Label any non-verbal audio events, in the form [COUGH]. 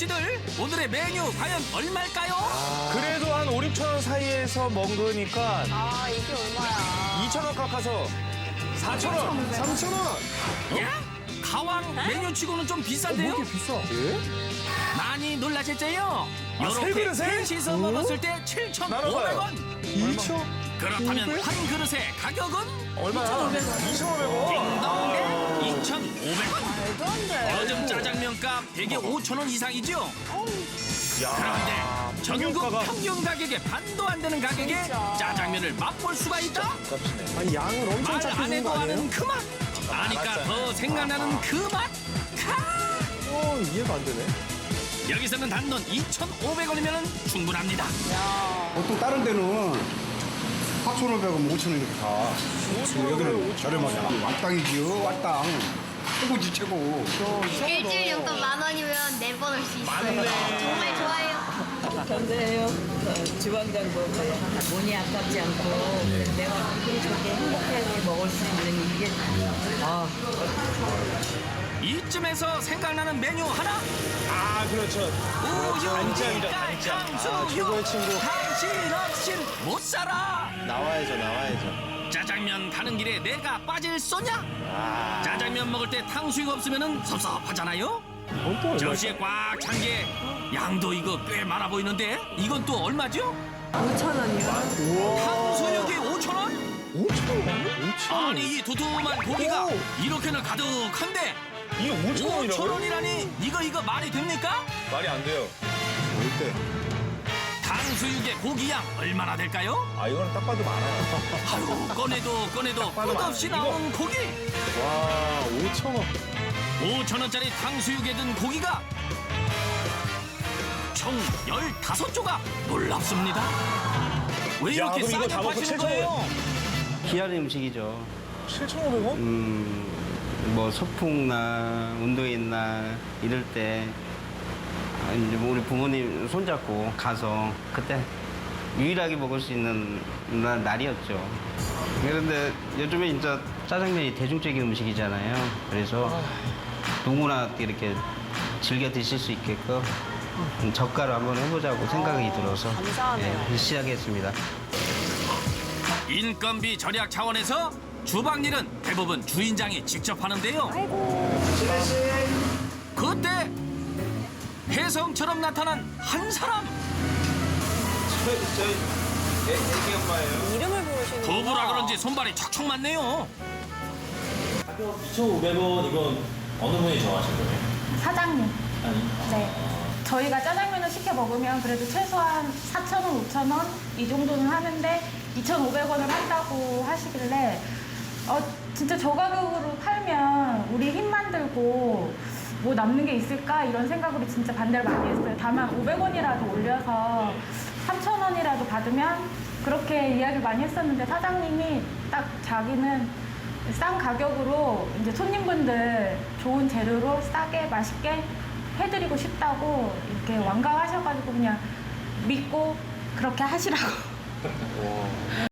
MC들 오늘의 메뉴 과연 얼마일까요? 그래도 한 5, 6천 원 사이에서 먹으니까 아 이게 얼마야? 2천 원 깎아서 4천 원, 3천 원. 예? 가왕 메뉴 치고는 좀 비싼데요? 비싸? 예? 많이 놀라셨죠요? 아, 세 이렇게 그릇에? 셋이서 오? 먹었을 때 7,500원 2천? 그렇다면 한 그릇의 가격은 얼마야? 2,500원. 딩동대 2,500원 말도 안 돼. 요즘 짜장면 값 대개 5,000원 이상이죠? 야, 그런데 전국 평균가가- 평균 가격의 반도 안 되는 가격에 진짜. 짜장면을 맛볼 수가 있다? 아니 양을 엄청 말 작게 안 주는 해도 거 아니에요? 아는 그 맛! 아니까 더 생각나는 그 맛! 카! 어, 이해가 안 되네. 여기서는 단돈 2,500원이면 충분합니다. 보통 다른 데는 4,500원, 5,000원 이렇게 가. 여기는 저렴하잖아. 왔당이지요, 왔당. 최고지, 최고. 일주일 용돈 만 원이면 네 번 올 수 있어요. 정말 좋아요. 견제해요. 주방장도 돈이 아깝지 않고 내가 기분 좋게 행복하게 먹을 수 있는 이게 아 이쯤에서 생각나는 메뉴 하나? 아, 그렇죠. 우유, 간장이죠, 간장. 아, 최고의 친구. 당신 없인 못 살아! 나와야죠, 나와야죠. 짜장면 가는 길에 내가 빠질? 아. 짜장면 먹을 때 탕수육 없으면 섭섭하잖아요? 그건 또 얼마? 접시에 꽉 찬 게 양도 이거 꽤 많아 보이는데 이건 또 얼마죠? 5천 원이요? 탕수육이 5천 원? 5천 원? 5천 원? 아니 이 두툼한 고기가 오. 이렇게나 가득한데 이게 5천 5천 원이라고요? 원이라니 이거 이거 말이 됩니까? 말이 안 돼요. 절대. 탕수육의 고기 양 얼마나 될까요? 아, 이거는 딱 봐도 많아요. 아유 꺼내도 꺼내도 끝없이 나오는 고기 와, 5천 원. 5천 원짜리 탕수육에 든 고기가 총 15조각 놀랍습니다 왜 야, 이렇게 그럼 이거 싸게 다 먹고 파시는 7,000원. 거예요? 귀한 음식이죠. 7,500원? 음, 뭐 소풍나 운동회 날 이럴 때 아, 이제 뭐 우리 부모님 손잡고 가서 그때 유일하게 먹을 수 있는 날- 날이었죠. 그런데 요즘에 진짜 짜장면이 대중적인 음식이잖아요. 그래서 누구나 이렇게 즐겨 드실 수 있게끔 젓가락 한번 해보자고 생각이 들어서 감사하네요. 예, 시작했습니다. 인건비 절약 차원에서 주방 일은 대부분 주인장이 직접 하는데요 그때 혜성처럼 나타난 한 사람 이름을 부르시는 부부라 그런지 손발이 척척 맞네요 2,500원 이건 어느 분이 정하신 거예요? 사장님. 아니 네. 저희가 짜장면을 시켜 먹으면 그래도 최소한 4,000원, 5,000원 이 정도는 하는데 2,500원을 한다고 하시길래 어, 진짜 저 가격으로 팔면 우리 힘만 들고 뭐 남는 게 있을까? 이런 생각으로 진짜 반대를 많이 했어요. 다만 500원이라도 올려서 3,000원이라도 받으면 그렇게 이야기를 많이 했었는데 사장님이 딱 자기는 싼 가격으로 이제 손님분들 좋은 재료로 싸게 맛있게 해드리고 싶다고 이렇게 완강하셔가지고 그냥 믿고 그렇게 하시라고 [LAUGHS]